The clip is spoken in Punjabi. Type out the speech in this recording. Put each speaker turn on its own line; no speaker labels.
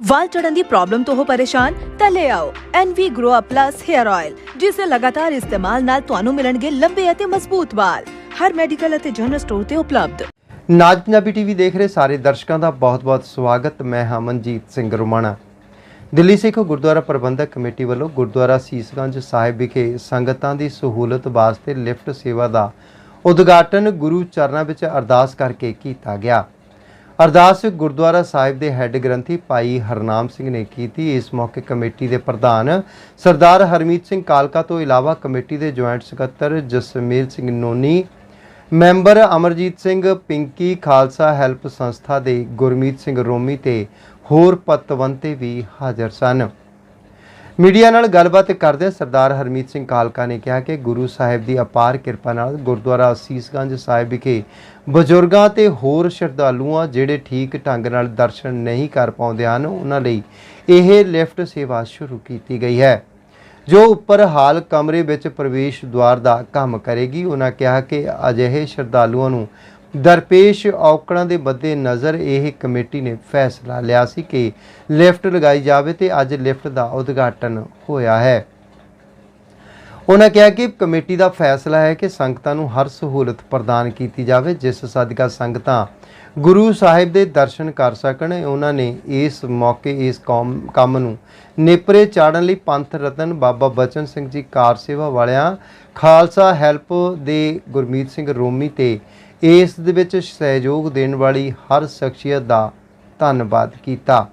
ਵਾਲ ਚੜਨ ਦੀ ਪ੍ਰੋਬਲਮ ਤੋਂ ਹੋ ਪਰੇਸ਼ਾਨ, ਤਾਂ ਲੈ ਆਓ NV Grow Up Plus Hair Oil ਜਿਸ ਦੇ ਲਗਾਤਾਰ ਇਸਤੇਮਾਲ ਨਾਲ ਤੁਹਾਨੂੰ ਮਿਲਣਗੇ ਲੰਬੇ ਅਤੇ ਮਜ਼ਬੂਤ ਵਾਲ। ਹਰ ਮੈਡੀਕਲ ਅਤੇ ਜਨਰਲ ਸਟੋਰ ਤੇ ਉਪਲਬਧ।
ਨਾਜ ਪੰਜਾਬੀ ਟੀਵੀ ਦੇਖ ਰਹੇ ਸਾਰੇ ਦਰਸ਼ਕਾਂ ਦਾ ਬਹੁਤ-ਬਹੁਤ ਸਵਾਗਤ। ਮੈਂ ਹਾਂ ਮਨਜੀਤ ਸਿੰਘ ਰੁਮਾਣਾ। ਦਿੱਲੀ ਸਿੱਖ ਗੁਰਦੁਆਰਾ ਪ੍ਰਬੰਧਕ ਕਮੇਟੀ ਵੱਲੋਂ ਗੁਰਦੁਆਰਾ ਸੀਸਗੰਜ ਸਾਹਿਬ ਵਿਖੇ ਸੰਗਤਾਂ ਦੀ ਸਹੂਲਤ ਵਾਸਤੇ ਲਿਫਟ ਸੇਵਾ ਦਾ ਉਦਘਾਟਨ ਗੁਰੂ ਚਰਨਾਂ ਵਿੱਚ ਅਰਦਾਸ ਕਰਕੇ ਕੀਤਾ ਗਿਆ। ਅਰਦਾਸ ਗੁਰਦੁਆਰਾ ਸਾਹਿਬ ਦੇ ਹੈੱਡ ਗ੍ਰੰਥੀ ਭਾਈ ਹਰਨਾਮ ਸਿੰਘ ਨੇ ਕੀਤੀ। ਇਸ ਮੌਕੇ ਕਮੇਟੀ ਦੇ ਪ੍ਰਧਾਨ ਸਰਦਾਰ ਹਰਮੀਤ ਸਿੰਘ ਕਾਲਕਾ ਤੋਂ ਇਲਾਵਾ ਕਮੇਟੀ ਦੇ ਜੁਆਇੰਟ ਸਕੱਤਰ ਜਸਮੀਰ ਸਿੰਘ ਨੋਨੀ, ਮੈਂਬਰ ਅਮਰਜੀਤ ਸਿੰਘ ਪਿੰਕੀ, ਖਾਲਸਾ ਹੈਲਪ ਸੰਸਥਾ ਦੇ ਗੁਰਮੀਤ ਸਿੰਘ ਰੋਮੀ ਤੇ ਹੋਰ ਪਤਵੰਤੇ ਵੀ ਹਾਜ਼ਰ ਸਨ। ਮੀਡੀਆ ਨਾਲ ਗੱਲਬਾਤ ਕਰਦਿਆਂ ਸਰਦਾਰ ਹਰਮੀਤ ਸਿੰਘ ਕਾਲਕਾ ਨੇ ਕਿਹਾ ਕਿ ਗੁਰੂ ਸਾਹਿਬ ਦੀ ਅਪਾਰ ਕਿਰਪਾ ਨਾਲ ਗੁਰਦੁਆਰਾ ਅਸੀਸਗੰਜ ਸਾਹਿਬ ਵਿਖੇ ਬਜ਼ੁਰਗਾਂ ਤੇ ਹੋਰ ਸ਼ਰਧਾਲੂਆਂ ਜਿਹੜੇ ਠੀਕ ਢੰਗ ਨਾਲ ਦਰਸ਼ਨ ਨਹੀਂ ਕਰ ਪਾਉਂਦੇ ਹਨ, ਉਹਨਾਂ ਲਈ ਇਹ ਲਿਫਟ ਸੇਵਾ ਸ਼ੁਰੂ ਕੀਤੀ ਗਈ ਹੈ। ਜੋ ਉੱਪਰ ਹਾਲ ਕਮਰੇ ਵਿੱਚ ਪ੍ਰਵੇਸ਼ ਦੁਆਰ ਦਾ ਕੰਮ ਕਰੇਗੀ, ਉਹਨਾਂ ਕਿਹਾ ਕਿ ਅਜਿਹੇ ਸ਼ਰਧਾਲੂਆਂ ਨੂੰ ਦਰਪੇਸ਼ ਔਕੜਾਂ ਦੇ ਮੱਦੇ ਨਜ਼ਰ ਇਹ ਕਮੇਟੀ ਨੇ ਫੈਸਲਾ ਲਿਆ ਸੀ ਕਿ ਲਿਫਟ ਲਗਾਈ ਜਾਵੇ ਤੇ ਅੱਜ ਲਿਫਟ ਦਾ ਉਦਘਾਟਨ ਹੋਇਆ ਹੈ। ਉਹਨਾਂ ਕਿਹਾ ਕਿ ਕਮੇਟੀ ਦਾ ਫੈਸਲਾ ਹੈ ਕਿ ਸੰਗਤਾਂ ਨੂੰ ਹਰ ਸਹੂਲਤ ਪ੍ਰਦਾਨ ਕੀਤੀ ਜਾਵੇ, ਜਿਸ ਸਦਕਾ ਸੰਗਤਾਂ ਗੁਰੂ ਸਾਹਿਬ ਦੇ ਦਰਸ਼ਨ ਕਰ ਸਕਣ। ਉਹਨਾਂ ਨੇ ਇਸ ਮੌਕੇ ਇਸ ਕੌਮ, ਕੰਮ ਨੂੰ ਨੇਪਰੇ ਚਾੜਨ ਲਈ ਪੰਥ ਰਤਨ ਬਾਬਾ ਬਚਨ ਸਿੰਘ ਜੀ ਕਾਰ ਸੇਵਾ ਵਾਲਿਆਂ, ਖਾਲਸਾ ਹੈਲਪ ਦੇ ਗੁਰਮੀਤ ਸਿੰਘ ਰੋਮੀ ਤੇ ਇਸ ਦੇ ਵਿੱਚ ਸਹਿਯੋਗ ਦੇਣ ਵਾਲੀ ਹਰ ਸ਼ਖਸੀਅਤ ਦਾ ਧੰਨਵਾਦ ਕੀਤਾ।